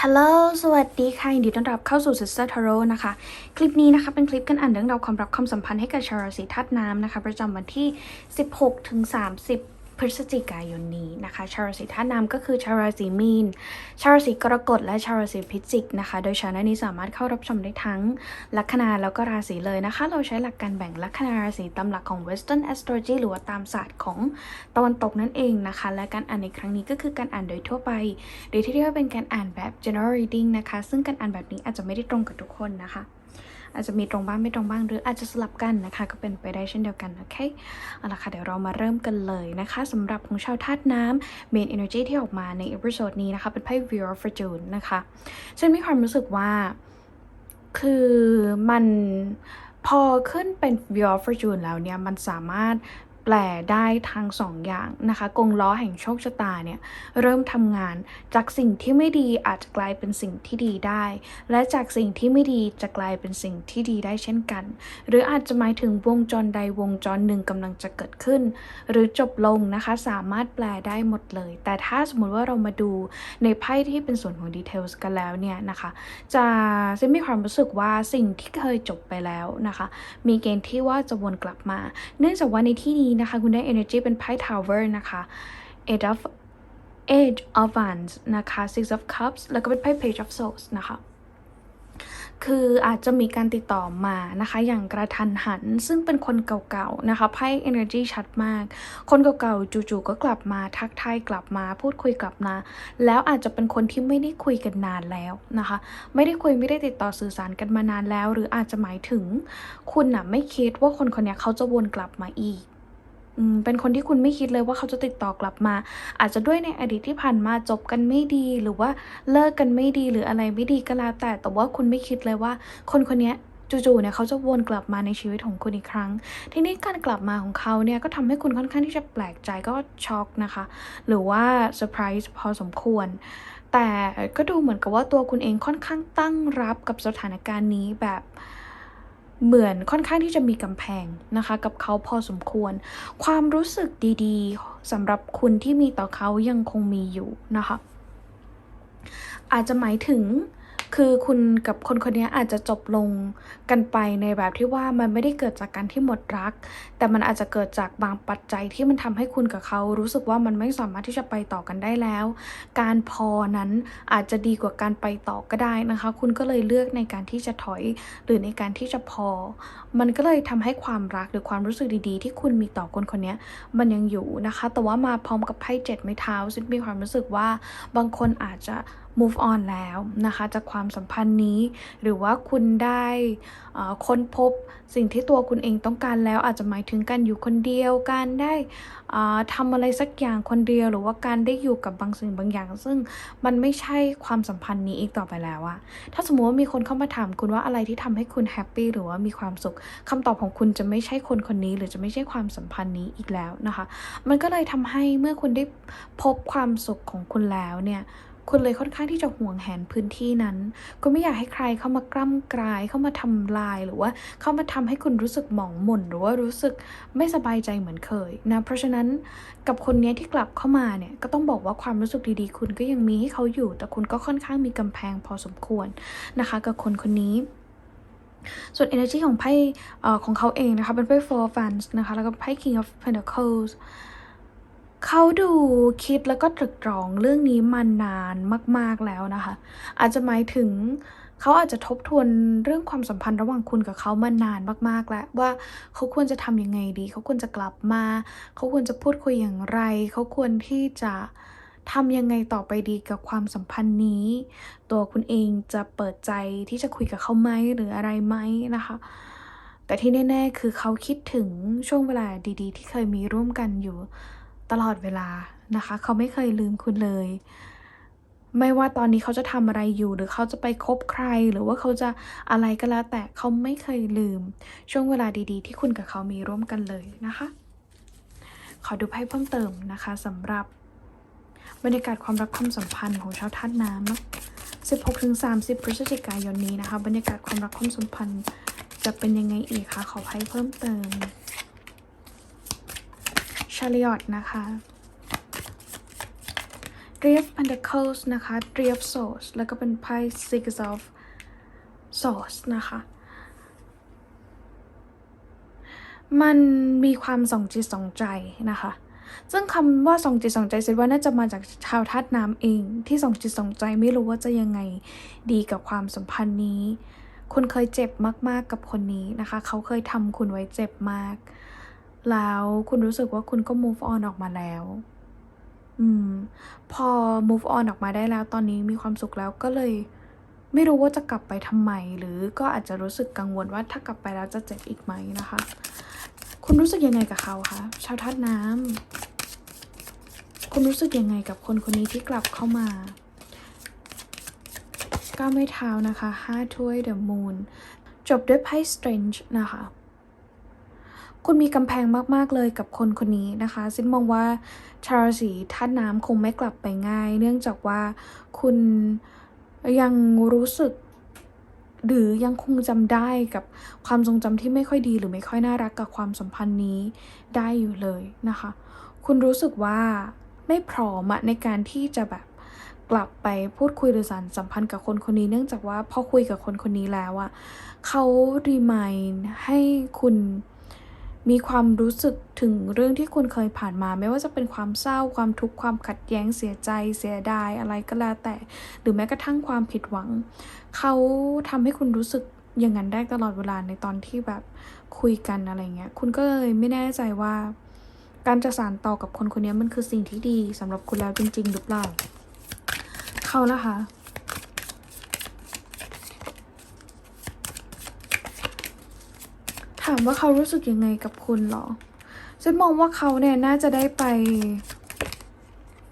ฮัลโหล สวัสดีค่ะ ยินดีต้อนรับเข้าสู่ Sister Tarot นะคะ คลิปนี้นะคะ เป็นคลิปกันอ่านเรื่องราวความรักความสัมพันธ์ให้กับชาวราศีธาตุน้ำนะคะ ประจำวันที่ 16ถึง30 พฤศจิกายนนี้นะคะ ชาวราศีธาตุน้ำก็คือชาวราศีมีน ชาวราศีกรกฎและชาวราศีพิจิกนะคะ โดยชาแนลนี้สามารถเข้ารับชมได้ทั้งลัคนาแล้วก็ราศีเลยนะคะ เราใช้หลักการแบ่งลัคนาราศีตามหลักของ Western Astrology หรือว่าตามศาสตร์ของตะวันตกนั่นเองนะคะ และการอ่านในครั้งนี้ก็คือการอ่านโดยทั่วไป หรือที่เรียกว่าเป็นการอ่านแบบ general reading นะคะ ซึ่งการอ่านแบบนี้อาจจะไม่ได้ตรงกับทุกคนนะคะ อาจจะมีตรงบ้างไม่ตรงบ้าง หรืออาจจะสลับกันนะคะ ก็เป็นไปได้เช่นเดียวกัน โอเคเอาละค่ะ เดี๋ยวเรามาเริ่มกันเลยนะคะสำหรับของชาวธาตุน้ำ main energy ที่ออกมาในเอพิโซดนี้นะคะ เป็นไพ่ Wheel of Fortune นะคะฉันมีความรู้สึกว่าคือมันพอขึ้นเป็น Wheel of Fortune แล้วเนี่ย มันสามารถ แปลได้ทั้งสองอย่างนะคะกงล้อแห่งโชคชะตาเนี่ยเริ่มทำงานจากสิ่งที่ไม่ดีอาจจะกลายเป็นสิ่งที่ดีได้ และจากสิ่งที่ไม่ดีจะกลายเป็นสิ่งที่ดีได้เช่นกัน หรืออาจจะหมายถึงวงจรใดวงจรหนึ่งกำลังจะเกิดขึ้น หรือจบลงนะคะสามารถแปลได้หมดเลย แต่ถ้าสมมติว่าเรามาดูในไพ่ที่เป็นส่วนของดีเทลส์กันแล้วเนี่ยนะคะจะซิมีความรู้สึกว่าสิ่งที่เคยจบไปแล้วนะคะมีเกณฑ์ที่ว่าจะวนกลับมา เนื่องจากว่าในที่นี้นะคะ คุณได้ energy เป็นไพ่ tower นะคะ eight of Age of Wands นะคะ Six of Cups แล้วก็เป็นไพ่ Page of Swords นะคะคืออาจจะมีการติดต่อมานะคะ อย่างกระทันหัน ซึ่งเป็นคนเก่าๆนะคะไพ่ energy ชัดมาก คนเก่าๆจู่ๆก็กลับมาทักทายกลับมา พูดคุยกลับมา แล้วอาจจะเป็นคนที่ไม่ได้คุยกันนานแล้วนะคะ ไม่ได้คุยไม่ได้ติดต่อสื่อสารกันมานานแล้ว หรืออาจจะหมายถึง คุณน่ะไม่คิดว่าคนคนนี้เขาจะวนกลับมาอีก เป็นคนที่คุณไม่คิดเลยว่าเขาจะติดต่อกลับมา อาจจะด้วยในอดีตที่ผ่านมาจบกันไม่ดี หรือว่าเลิกกันไม่ดีหรืออะไรไม่ดีก็แล้วแต่ แต่ว่าคุณไม่คิดเลยว่า คนคนนี้จู่ๆเนี่ยเขาจะวนกลับมาในชีวิตของคุณอีกครั้ง ทีนี้การกลับมาของเขาเนี่ยก็ทำให้คุณค่อนข้างที่จะแปลกใจก็ช็อกนะคะ หรือว่าเซอร์ไพรส์พอสมควร แต่ก็ดูเหมือนกับว่าตัวคุณเองค่อนข้างตั้งรับกับสถานการณ์นี้แบบ เหมือนค่อนข้างที่จะมีกำแพงนะคะ กับเขาพอสมควร ความรู้สึกดีๆสำหรับคุณที่มีต่อเขายังคงมีอยู่นะคะ อาจจะหมายถึง คือคุณกับคนคนนี้อาจจะจบลงกันไปในแบบที่ว่ามันไม่ได้เกิดจากการที่หมดรัก แต่มันอาจจะเกิดจากบางปัจจัยที่มันทำให้คุณกับเขา รู้สึกว่ามันไม่สามารถที่จะไปต่อกันได้แล้ว การพอนั้นอาจจะดีกว่าการไปต่อก็ได้นะคะ คุณก็เลยเลือกในการที่จะถอยหรือในการที่จะพอ มันก็เลยทำให้ความรักหรือความรู้สึกดีๆ ที่คุณมีต่อคนคนนี้มันยังอยู่นะคะ แต่ว่ามาพร้อมกับไพ่เจ็ดไม้เท้าซึ่งมีความรู้สึกว่าบางคนอาจจะ move on แล้วนะคะจากความสัมพันธ์นี้ หรือว่าคุณได้ค้นพบสิ่งที่ตัวคุณเองต้องการแล้ว อาจจะหมายถึงการอยู่คนเดียว การได้ทำอะไรสักอย่างคนเดียว หรือว่าการได้อยู่กับบางสิ่งบางอย่าง ซึ่งมันไม่ใช่ความสัมพันธ์นี้อีกต่อไปแล้วอะถ้าสมมติว่ามีคนเข้ามาถามคุณว่าอะไรที่ทำให้คุณแฮปปี้หรือว่ามีความสุขคำตอบของคุณจะไม่ใช่คนคนนี้ หรือจะไม่ใช่ความสัมพันธ์นี้อีกแล้วนะคะ มันก็เลยทำให้เมื่อคุณได้พบความสุขของคุณแล้วเนี่ย คุณเลยค่อนข้างที่จะห่วงแหนพื้นที่นั้น คุณไม่อยากให้ใครเข้ามากล้ำกลาย เข้ามาทำลายหรือว่าเข้ามาทำให้คุณรู้สึกหมองหม่นหรือว่ารู้สึกไม่สบายใจเหมือนเคยนะ เพราะฉะนั้นกับคนนี้ที่กลับเข้ามาเนี่ยก็ต้องบอกว่าความรู้สึกดีๆ คุณก็ยังมีให้เขาอยู่ แต่คุณก็ค่อนข้างมีกำแพงพอสมควรนะคะ กับคนคนนี้ส่วน energy ของไพ่ของเขาเองนะคะ เป็นไพ่ four of wands นะคะ แล้วก็ไพ่ king of pentacles เขาดูคิดแล้วก็ตรึกตรองเรื่องนี้มานานมาก ๆแล้วนะคะ อาจจะหมายถึงเขาอาจจะทบทวนเรื่องความสัมพันธ์ระหว่างคุณกับเขามานานมาก ๆ แล้วว่าเขาควรจะทำยังไงดี เขาควรจะกลับมา เขาควรจะพูดคุยอย่างไร เขาควรที่จะทำยังไงต่อไปดีกับความสัมพันธ์นี้ ตัวคุณเองจะเปิดใจที่จะคุยกับเขาไหมหรืออะไรไหมนะคะ แต่ที่แน่ ๆ คือเขาคิดถึงช่วงเวลาดี ๆ ที่เคยมีร่วมกันอยู่ ตลอดเวลานะคะ เขาไม่เคยลืมคุณเลย ไม่ว่าตอนนี้เขาจะทำอะไรอยู่ หรือเขาจะไปคบใคร หรือว่าเขาจะอะไรก็แล้ว แต่เขาไม่เคยลืม ช่วงเวลาดีๆ ที่คุณกับเขามีร่วมกันเลยนะคะ ขอดูไพ่เพิ่มเติมนะคะสำหรับบรรยากาศความรักความสัมพันธ์ของชาวธาตุน้ำ 16-30 พฤศจิกายนนี้นะคะ บรรยากาศความรักความสัมพันธ์จะเป็นยังไงอีกคะขอไพ่เพิ่มเติม ชาริออตนะคะ Three of Pentacles นะคะ Three of Swords แล้วก็เป็นไพ่ Six of Swords นะคะ มันมีความสองจิตสองใจนะคะ ซึ่งคำว่าสองจิตสองใจเซนว่าน่าจะมาจากชาวธาตุน้ำเองที่สองจิตสองใจไม่รู้ว่าจะยังไงดีกับความสัมพันธ์นี้ คุณเคยเจ็บมากๆกับคนนี้นะคะ เขาเคยทำคุณไว้เจ็บมาก แล้วคุณรู้สึกว่าคุณก็ move on ออกมาแล้ว อืม พอ move on ออกมาได้แล้ว ตอนนี้มีความสุขแล้วก็เลย ไม่รู้ว่าจะกลับไปทำไม หรือก็อาจจะรู้สึกกังวลว่าถ้ากลับไปแล้วจะเจ็บอีกไหมนะคะ คุณรู้สึกยังไงกับเขาคะ ชาวธาตุน้ำ คุณรู้สึกยังไงกับคนคนนี้ที่กลับเข้ามาก้าวไม่เท้านะคะห้าถ้วย The Moon จบด้วยไพ่ Strange นะคะ คุณมีกำแพงมาก ๆ เลยกับคนคนนี้นะคะซินมองว่าชาวราศีธาตุน้ำคงไม่กลับไปง่าย เนื่องจากว่าคุณยังรู้สึก หรือยังคงจำได้กับความทรงจำที่ไม่ค่อยดี หรือไม่ค่อยน่ารักกับความสัมพันธ์นี้ได้อยู่เลยนะคะ คุณรู้สึกว่าไม่พร้อมในการที่จะแบบกลับไปพูดคุยหรือสานสัมพันธ์กับคนคนนี้ เนื่องจากว่าพอคุยกับคนคนนี้แล้วอะเขารีมายให้คุณ มีความรู้สึกถึงเรื่องที่คุณเคยผ่านมา ไม่ว่าจะเป็นความเศร้าความทุกข์ความขัดแย้งเสียใจเสียดายอะไรก็แล้วแต่ หรือแม้กระทั่งความผิดหวัง เขาทำให้คุณรู้สึกอย่างนั้นได้ตลอดเวลาในตอนที่แบบคุยกันอะไรเงี้ย คุณก็เลยไม่แน่ใจว่า การจะสานต่อกับคนคนนี้มันคือสิ่งที่ดีสำหรับคุณแล้วจริง ๆ หรือเปล่า เขาละคะามว่าเขารู้สึกยังไงกับคุณเหรอฉันมองว่าเขาเนี่ยน่าจะได้ไป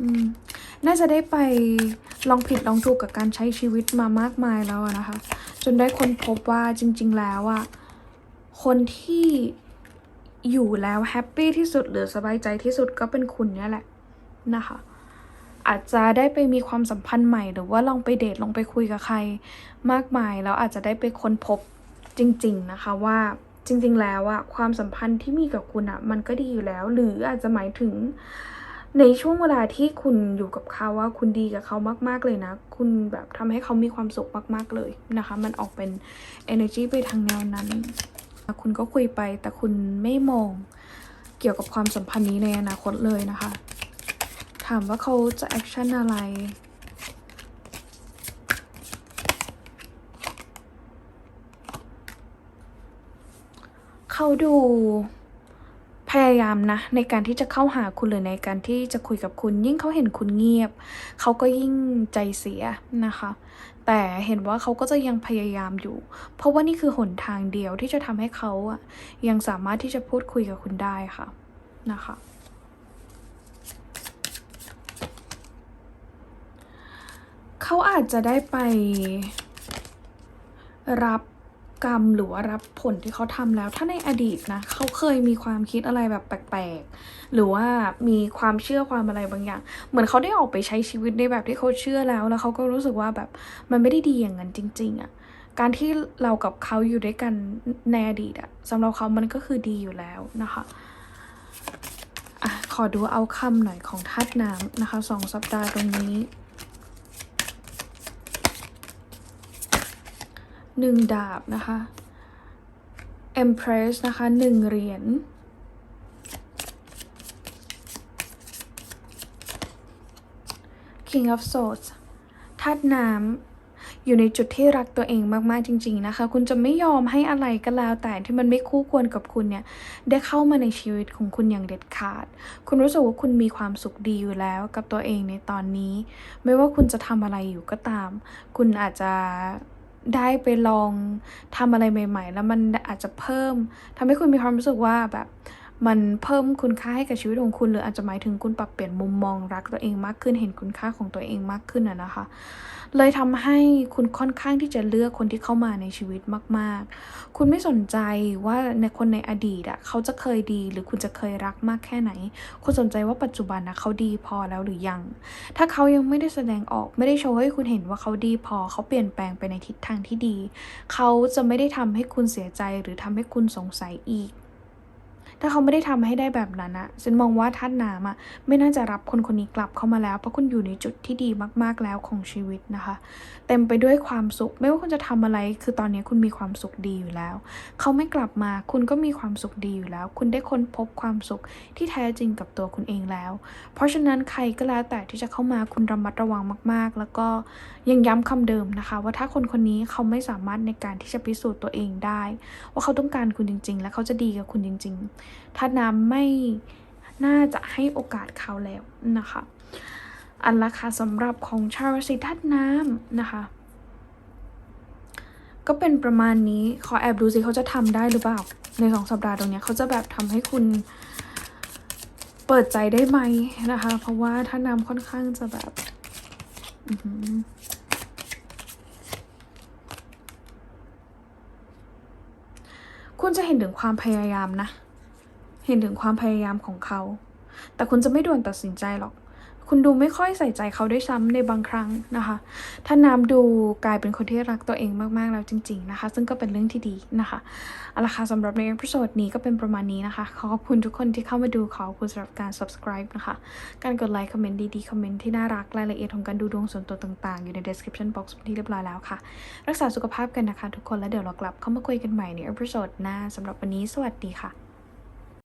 อืมน่าจะได้ไปลองผิดลองถูกกับการใช้ชีวิตมามากมายแล้วนะคะ จนได้คนพบว่าจริง ๆ แล้วอะคนที่อยู่แล้วแฮปปี้ที่สุดหรือสบายใจที่สุดก็เป็นคุณเนี่ยแหละนะคะ อาจจะได้ไปมีความสัมพันธ์ใหม่ หรือว่าลองไปเดทลองไปคุยกับใครมากมาย แล้วอาจจะได้ไปค้นพบจริง ๆ นะคะว่า จริงๆแล้วอะความสัมพันธ์ที่มีกับคุณอะมันก็ดีอยู่แล้ว หรืออาจจะหมายถึงในช่วงเวลาที่คุณอยู่กับเขาว่าคุณดีกับเขามากๆเลยนะ คุณแบบทำให้เขามีความสุขมาก ๆเลยนะคะ มันออกเป็น energy ไปทางแนวนั้น คุณก็คุยไปแต่คุณไม่มองเกี่ยวกับความสัมพันธ์นี้ในอนาคตเลยนะคะ ถามว่าเขาจะแอคชั่นอะไร เขาดูพยายามนะในการที่จะเข้าหาคุณหรือในการที่จะคุยกับคุณ ยิ่งเขาเห็นคุณเงียบ เขาก็ยิ่งใจเสียนะคะ แต่เห็นว่าเขาก็จะยังพยายามอยู่ เพราะว่านี่คือหนทางเดียวที่จะทำให้เขาอะยังสามารถที่จะพูดคุยกับคุณได้ค่ะนะคะเขาอาจจะได้ไปรับ กรรมหรือว่ารับผลที่เขาทำแล้ว ถ้าในอดีตนะเขาเคยมีความคิดอะไรแบบแปลกๆ หรือว่ามีความเชื่อความอะไรบางอย่าง เหมือนเขาได้ออกไปใช้ชีวิตในแบบที่เขาเชื่อแล้ว แล้วเขาก็รู้สึกว่าแบบมันไม่ได้ดีอย่างนั้นจริง ๆอะ่ะการที่เรากับเขาอยู่ด้วยกันในอดีตอะสำหรับเขามันก็คือดีอยู่แล้วนะคะอะขอดูเอาคำหน่อยของธาตุน้ำนะคะสองสัปดาห์ตรงนี้ หนึ่งดาบนะคะ Empress นะคะหนึ่งเหรียญ King of Swords ธาตุน้ำอยู่ในจุดที่รักตัวเองมากๆจริง ๆนะคะ คุณจะไม่ยอมให้อะไรก็แล้วแต่ที่มันไม่คู่ควรกับคุณเนี่ย ได้เข้ามาในชีวิตของคุณอย่างเด็ดขาด คุณรู้สึกว่าคุณมีความสุขดีอยู่แล้วกับตัวเองในตอนนี้ ไม่ว่าคุณจะทำอะไรอยู่ก็ตาม คุณอาจจะ ได้ไปลองทำอะไรใหม่ ๆ แล้วมันอาจจะเพิ่มทำให้คุณมีความรู้สึกว่าแบบ มันเพิ่มคุณค่าให้กับชีวิตของคุณ หรืออาจจะหมายถึงคุณปรับเปลี่ยนมุมมองรักตัวเองมากขึ้นเห็นคุณค่าของตัวเองมากขึ้นอะนะคะ เลยทำให้คุณค่อนข้างที่จะเลือกคนที่เข้ามาในชีวิตมาก ๆ คุณไม่สนใจว่าในคนในอดีตอะเขาจะเคยดี หรือคุณจะเคยรักมากแค่ไหน คุณสนใจว่าปัจจุบันนะเขาดีพอแล้วหรือยัง ถ้าเขายังไม่ได้แสดงออกไม่ได้โชว์ให้คุณเห็นว่าเขาดีพอเขาเปลี่ยนแปลงไปในทิศทางที่ดี เขาจะไม่ได้ทำให้คุณเสียใจหรือทำให้คุณสงสัยอีก ถ้าเขาไม่ได้ทำให้ได้แบบนั้นอะฉันมองว่าท่านน้ำอะไม่น่าจะรับคนคนนี้กลับเข้ามาแล้ว เพราะคุณอยู่ในจุดที่ดีมากๆแล้วของชีวิตนะคะ เต็มไปด้วยความสุข ไม่ว่าคุณจะทำอะไร คือตอนนี้คุณมีความสุขดีอยู่แล้ว เขาไม่กลับมา คุณก็มีความสุขดีอยู่แล้ว คุณได้ค้นพบความสุขที่แท้จริงกับตัวคุณเองแล้ว เพราะฉะนั้นใครก็แล้วแต่ที่จะเข้ามาคุณระมัดระวังมาก ๆ แล้วก็ยังย้ำคำเดิมนะคะ ว่าถ้าคนคนนี้เขาไม่สามารถในการที่จะพิสูจน์ตัวเองได้ ว่าเขาต้องการคุณจริง ๆ และเขาจะดีกับคุณจริง ๆถ้าน้ำไม่น่าจะให้โอกาสเขาแล้วนะคะ อันละค่ะสำหรับของชาวราศีธาตุน้ำนะคะ ก็เป็นประมาณนี้ ขอแอบดูสิเขาจะทำได้หรือเปล่า ในสองสัปดาห์ตรงนี้เขาจะแบบทำให้คุณเปิดใจได้ไหมนะคะ เพราะว่าถ้าน้ำค่อนข้างจะแบบคุณจะเห็นถึงความพยายามนะ เห็นถึงความพยายามของเขา แต่คุณจะไม่ด่วนตัดสินใจหรอก คุณดูไม่ค่อยใส่ใจเขาด้วยซ้ำในบางครั้งนะคะ ถ้าน้ำดูกลายเป็นคนที่รักตัวเองมากๆแล้วจริง ๆนะคะ ซึ่งก็เป็นเรื่องที่ดีนะคะเอาละค่ะสำหรับในเอพิโซดนี้ก็เป็นประมาณนี้นะคะ ขอขอบคุณทุกคนที่เข้ามาดูขอขอบคุณสำหรับการ subscribe นะคะ การกดไลค์คอมเมนต์ดีๆคอมเมนต์ที่น่ารักรายละเอียดของการดูดวงส่วนตัวต่างๆ อยู่ใน description box ที่เรียบร้อยแล้วค่ะ รักษาสุขภาพกันนะคะ ทุกคนแล้วเดี๋ยวเรากลับเข้ามาคุยกันใหม่ในเอพิโซดหน้าสำหรับวันนี้สวัสดีค่ะ